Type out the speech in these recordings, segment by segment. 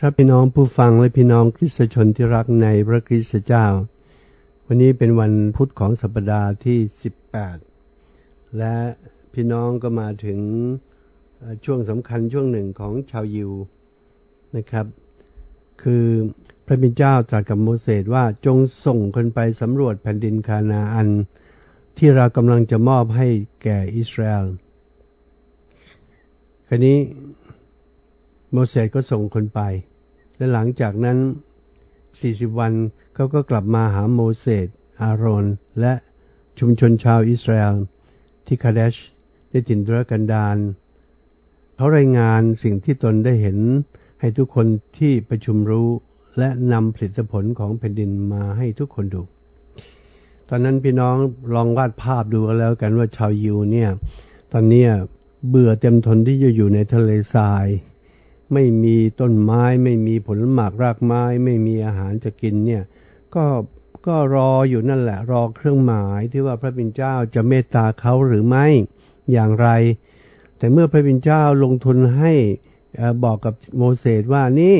ครับพี่น้องผู้ฟังและพี่น้องคริสตชนที่รักในพระคริสตเจ้า วันนี้เป็นวันพุธของสัปดาห์ที่ 18 และพี่น้องก็มาถึงช่วงสำคัญช่วงหนึ่งของชาวยิวนะครับ คือพระบิดเจ้าตรัสกับโมเสสว่าจงส่งคนไปสำรวจแผ่นดินคานาอัน ที่เรากำลังจะมอบให้แก่อิสราเอล ครนี้ โมเสสก็ส่งคนไป และหลังจากนั้น 40 วันเขาก็กลับมาหาโมเสสอาโรน และชุมชนชาวอิสราเอลที่คาเดชในถิ่นทุรกันดารเขารายงานสิ่งที่ตนได้เห็นให้ทุกคนที่ประชุมรู้และนำผลิตผลของแผ่นดินมาให้ทุกคนดู ตอนนั้นพี่น้องลองวาดภาพดูกันแล้วกันว่าชาวยิวเนี่ย ตอนนี้เบื่อเต็มทนที่จะอยู่ในทะเลทราย ไม่มีต้นไม้ ไม่มีผลหมากรากไม้ ไม่มีอาหารจะกินเนี่ยก็ก็รออยู่นั่นแหละรอเครื่องหมายที่ว่าพระบิดเจ้าจะเมตตาเขาหรือไม่อย่างไร แต่เมื่อพระบิดเจ้าลงทุนให้บอกกับโมเสสว่านี่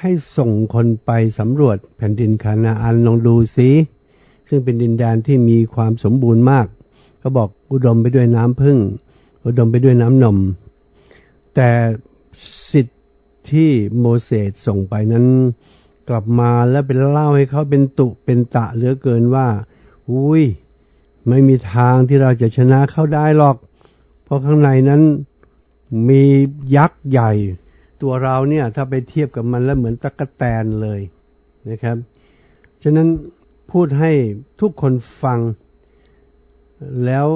ให้ส่งคนไปสำรวจแผ่นดินคานาอันลองดูสิซึ่งเป็นดินแดนที่มีความสมบูรณ์มากเขาบอกอุดมไปด้วยน้ำพึ่ง อุดมไปด้วยน้ำนม แต่ สิทธิ์ที่โมเสสส่งไปนั้น กลับมาแล้วเป็นเล่าให้เขาเป็นตุเป็นตะเหลือเกินว่า อุ้ยไม่มีทางที่เราจะชนะเขาได้หรอก เพราะข้างในนั้นมียักษ์ใหญ่ ตัวเราเนี่ยถ้าไปเทียบกับมันแล้วเหมือนตะกะแตนเลยนะครับ ฉะนั้นพูดให้ทุกคนฟัง แล้ว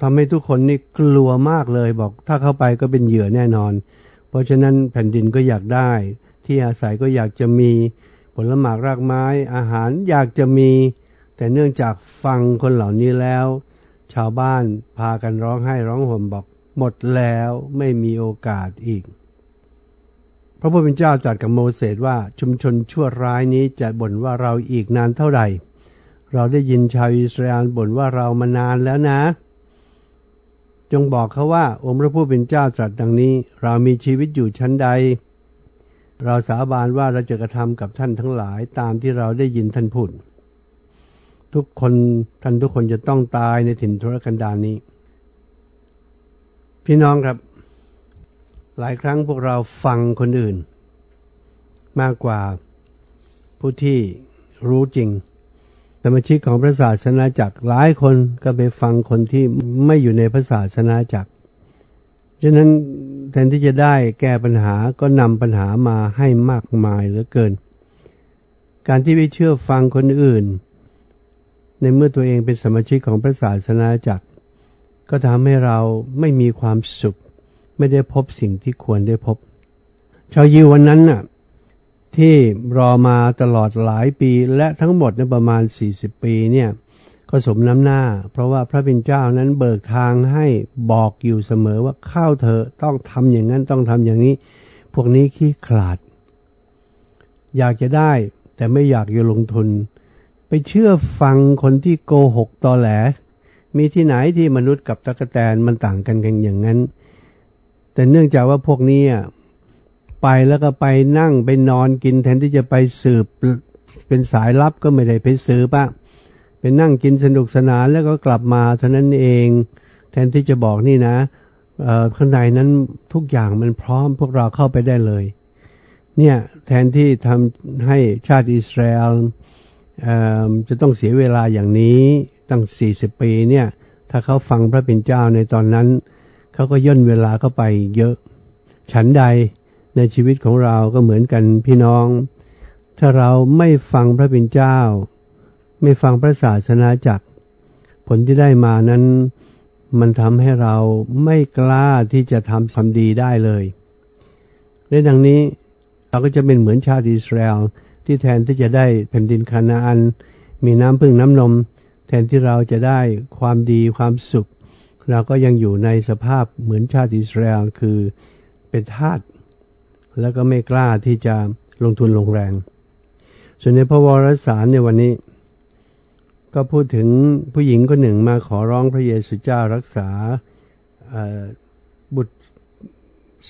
ทำให้ทุกคนนี่กลัวมากเลยบอก ถ้าเข้าไปก็เป็นเหยื่อแน่นอน เพราะฉะนั้นแผ่นดินก็อยากได้ ที่อาศัยก็อยากจะมี ผลหมากรากไม้อาหารอยากจะมี แต่เนื่องจากฟังคนเหล่านี้แล้ว ชาวบ้านพากันร้องไห้ร้องห่มบอกหมดแล้วไม่มีโอกาสอีก พระผู้เป็นเจ้าตรัสกับโมเสสว่าชุมชนชั่วร้ายนี้จะบ่นว่าเราอีกนานเท่าไหร่ เราได้ยินชาวอิสราเอลบ่นว่าเรามานานแล้วนะ จงบอกเขาว่าองค์พระผู้เป็นเจ้าตรัสดังนี้ เรามีชีวิตอยู่ชั้นใด เราสาบานว่าเราจะกระทำกับท่านทั้งหลายตามที่เราได้ยินท่านพูดทุกคนท่านทุกคนจะต้องตายในถิ่นทุรกันดารนี้ พี่น้องครับ หลายครั้งพวกเราฟังคนอื่น มากกว่าผู้ที่รู้จริง สมาชิกของพระศาสนาจักรหลายคนก็ไปฟังคนที่ไม่อยู่ในพระศาสนาจักรฉะนั้นแทนที่จะได้แก้ปัญหาก็นำปัญหามาให้มากมายเหลือเกิน การที่ไปเชื่อฟังคนอื่น ในเมื่อตัวเองเป็นสมาชิกของพระศาสนาจักร ก็ทำให้เราไม่มีความสุข ไม่ได้พบสิ่งที่ควรได้พบ ชาวยิววันนั้นน่ะ ที่รอมาตลอดหลายปี และทั้งหมดในประมาณ 40 ปีเนี่ยก็สมน้ำหน้า เพราะว่าพระบิณเจ้านั้นเบิกทางให้บอกอยู่เสมอว่าข้าวเธอต้องทำอย่างนั้นต้องทำอย่างนี้ พวกนี้ขี้ขลาด อยากจะได้แต่ไม่อยากจะลงทุน ไปเชื่อฟังคนที่โกหกตอแหล มีที่ไหนที่มนุษย์กับตะกแตนมันต่างกันกันอย่างนั้น แต่เนื่องจากว่าพวกนี้ ไปแล้วก็ไปนั่งไปนอนกินแทนที่จะไปสืบเป็นสายลับก็ไม่ได้ไปสืบอะเป็นนั่งกินสนุกสนานแล้วก็กลับมาเท่านั้นเอง แทนที่จะบอกนี่นะข้างในนั้นทุกอย่างมันพร้อมพวกเราเข้าไปได้เลย เนี่ยแทนที่ทำให้ชาติอิสราเอลจะต้องเสียเวลาอย่างนี้ตั้ง 40 ปีเนี่ยถ้าเขาฟังพระเป็นเจ้าในตอนนั้น เขาก็ย่นเวลาเข้าไปเยอะ ฉันใด ในชีวิตของเราก็เหมือนกันพี่น้อง ถ้าเราไม่ฟังพระเป็นเจ้า ไม่ฟังพระศาสนาจักร ผลที่ได้มานั้น มันทำให้เราไม่กล้าที่จะทำความดีได้เลยในดังนี้เราก็จะเป็นเหมือนชาติอิสราเอลที่แทนที่จะได้แผ่นดินคานาอัน มีน้ำพึ่งน้ำนม แทนที่เราจะได้ความดีความสุข เราก็ยังอยู่ในสภาพเหมือนชาติอิสราเอลคือเป็นทาส แล้วก็ไม่กล้าที่จะลงทุนลงแรง ส่วนในพระวรสารในวันนี้ ก็พูดถึงผู้หญิงคนหนึ่งมาขอร้องพระเยซูเจ้ารักษาบุตร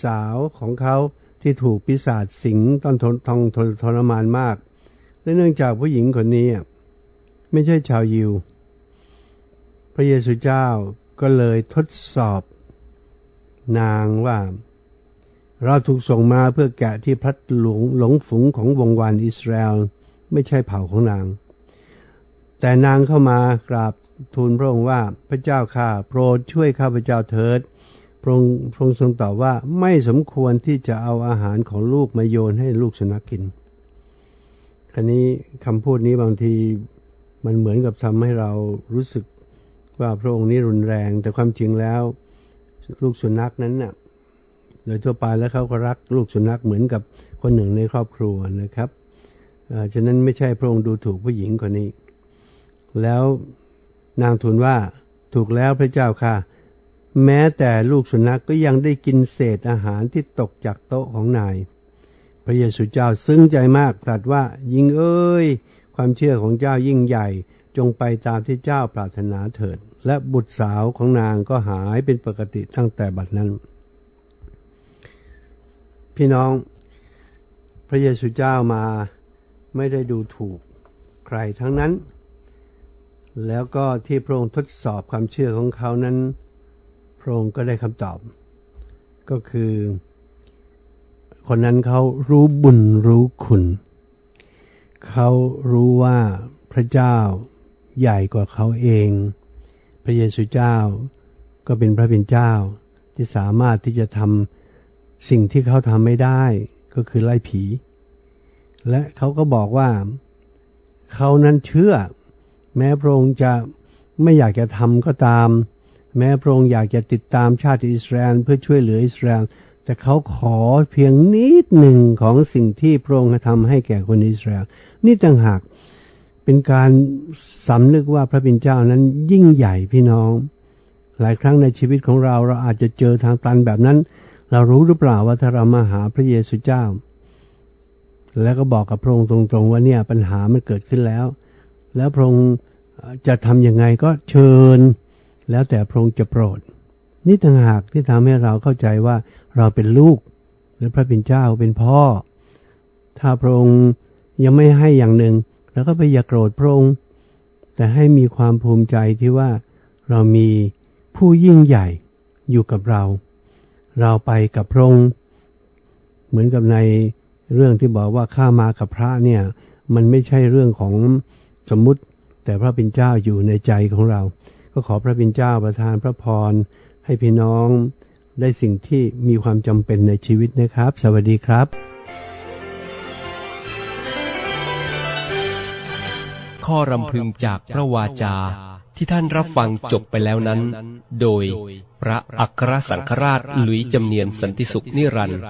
สาวของเขาที่ถูกปีศาจสิงต้องทนทองทนทรมานมาก และเนื่องจากผู้หญิงคนนี้ไม่ใช่ชาวยิว พระเยซูเจ้าก็เลยทดสอบนางว่า เราถูกส่งมาเพื่อแกะที่พลัดหลงหลงฝูงของวงวานอิสราเอลไม่ใช่เผ่าของนาง แต่นางเข้ามากราบทูลพระองค์ว่าพระเจ้าข้าโปรดช่วยข้าพเจ้าเถิดพระองค์พระองค์ทรงตอบว่าไม่สมควรที่จะเอาอาหารของลูกมาโยนให้ลูกสุนัขกินคราวนี้คำพูดนี้บางทีมันเหมือนกับทำให้เรารู้สึกว่าพระองค์นี้รุนแรง แต่ความจริงแล้ว ลูกสุนัขนั้นน่ะ โดยทั่วไปแล้วเขาก็รักลูกสุนัขเหมือนกับคนหนึ่งในครอบครัวนะครับฉะนั้นไม่ใช่พระองค์ดูถูกผู้หญิงคนนี้ แล้วนางทูลว่าถูกแล้วพระเจ้าค่ะ แม้แต่ลูกสุนัขกก็ยังได้กินเศษอาหารที่ตกจากโต๊ะของนาย พระเยซูเจ้าซึ้งใจมากตรัสว่ายิงเอ้ย ความเชื่อของเจ้ายิ่งใหญ่จงไปตามที่เจ้าปรารถนาเถิด และบุตรสาวของนางก็หายเป็นปกติตั้งแต่บัดนั้น พี่น้องพระเยซูเจ้ามาไม่ได้ดูถูกใครทั้งนั้น แล้วก็ที่พระองค์ทดสอบความเชื่อของเขานั้น พระองค์ก็ได้คำตอบ ก็คือ คนนั้นเขารู้บุญรู้คุณ เขารู้ว่าพระเจ้าใหญ่กว่าเขาเอง พระเยซูเจ้าก็เป็นพระเป็นเจ้าที่สามารถที่จะทำ สิ่งที่เขาทำไม่ได้ก็คือไล่ผี และเขาก็บอกว่า เขานั้นเชื่อ แม้พระองค์จะไม่อยากจะทำก็ตาม แม้พระองค์อยากจะติดตามชาติอิสราเอลเพื่อช่วยเหลืออิสราเอลแต่เขาขอเพียงนิดหนึ่งของสิ่งที่พระองค์ทำให้แก่คนอิสราเอลนี่ต่างหากเป็นการสำนึกว่าพระเป็นเจ้านั้นยิ่งใหญ่พี่น้อง หลายครั้งในชีวิตของเราเราอาจจะเจอทางตันแบบนั้น เรารู้หรือเปล่าว่าถ้าเรามาหาพระเยซูเจ้า แล้วก็บอกกับพระองค์ตรงๆว่าเนี่ยปัญหามันเกิดขึ้นแล้ว แล้วพระองค์จะทำยังไงก็เชิญ แล้วแต่พระองค์จะโปรด นี่ต่างหากที่ทำให้เราเข้าใจว่าเราเป็นลูก หรือพระเป็นเจ้าเป็นพ่อ ถ้าพระองค์ยังไม่ให้อย่างหนึ่งแล้วก็ไปอย่าโกรธพระองค์ แต่ให้มีความภูมิใจที่ว่าเรามีผู้ยิ่งใหญ่อยู่กับเรา เราไปกับพระองค์เหมือนกับในเรื่องที่บอกว่าข้ามากับพระเนี่ย มันไม่ใช่เรื่องของสมมุติ แต่พระเป็นเจ้าอยู่ในใจของเรา ก็ขอพระเป็นเจ้าประทานพระพรให้พี่น้องได้สิ่งที่มีความจำเป็นในชีวิตนะครับ สวัสดีครับ ข้อรำพึงจากพระวาจา ที่ท่านรับฟังจบไปแล้วนั้น โดยพระอัครสังฆราชหลุยจำเนียนสันติสุขนิรันดร์